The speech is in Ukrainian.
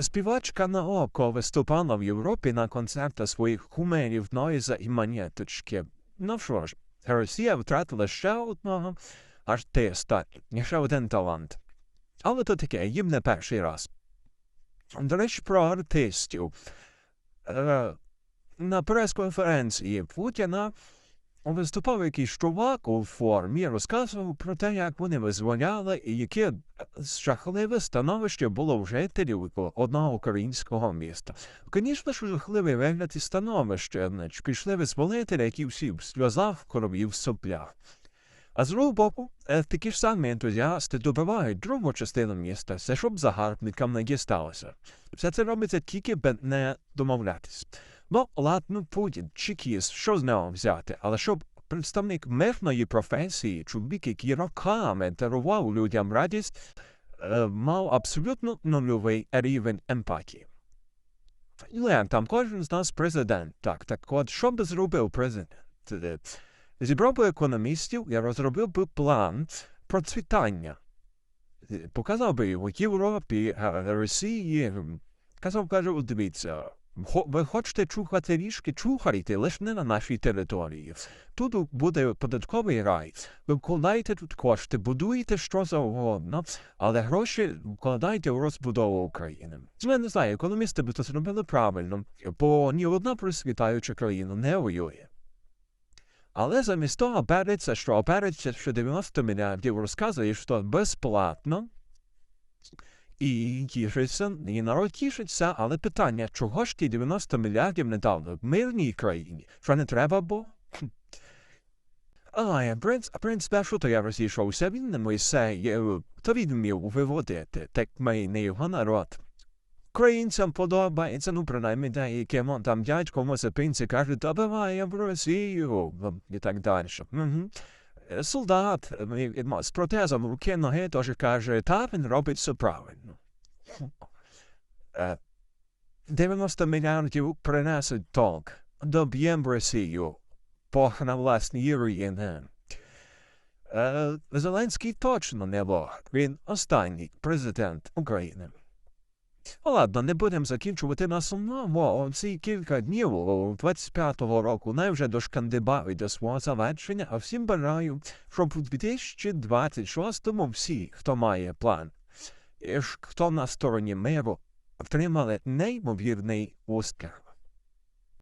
Співачка Наоко виступала в Європі на концертах своїх кумирів Нойза і Манєточки. Ну що ж, Росія втратила ще одного артиста, ще один талант. Але то таке, їм не перший раз. До речі, про артистів. Е, на прес-конференції Путіна виступав якийсь чувак у формі, розказував про те, як вони визволяли і яке жахливе становище було в жителів одного українського міста. Звісно ж, жахливий вигляд і становище. Пішли визволителі, які всі в сльозах, крові, в соплях. А з другого боку, е, такі ж самі ентузіасти добивають другу частину міста, все, щоб загарбникам не дісталося. Все це робиться тільки не домовлятись. Ну, ладно, Путін, чекіс, що з нього взяти, але щоб представник мирної професії, чоловік, який роками дарував людям радість, е, мав абсолютно нульовий рівень емпатії. Але там кожен з нас президент. Так, так от, що би зробив президент? Зібрав би економістів і розробив би план процвітання. Показав би його Європі, е, Росії. Казав, каже, дивіться, ви хочете чухати ріжки, чухайте, лише не на нашій території. Тут буде податковий рай. Ви вкладаєте тут кошти, будуєте що завгодно, але гроші вкладайте у розбудову України. Я не знаю, економісти би це зробили правильно, бо ні одна просвітаюча країна не воює. Але замість того береться, що береться, що 90 мільярдів розказує, що безплатно, і тішиться, і народ тішиться, але питання, чого ж ті 90 мільярдів не дали в мирній країні? Що не треба було? Хм. А, принц, принц першу, то я розійшовся, він не Мойсей, то він вмів виводити, так ми не його народ. Українцям подобається, ну, принаймні, деякі, вон там дядько Мосипинці каже, та буває в Росію, ну, і так далі. Угу. Солдат е, е, з протезом руки ноги теж каже, та він робить все правильно. Е, 90 мільярдів принесуть толк. Доб'єм Росію. Бог на власні руїни. Е, Зеленський точно не Бог. Він останній президент України. Ну, ладно, не будемо закінчувати на сумному. Ці кілька днів 25-го року не вже дошкандибали до свого завершення, а всім бажаю, щоб у 2026-му всі, хто має план, і хто на стороні миру, отримали неймовірний успіх.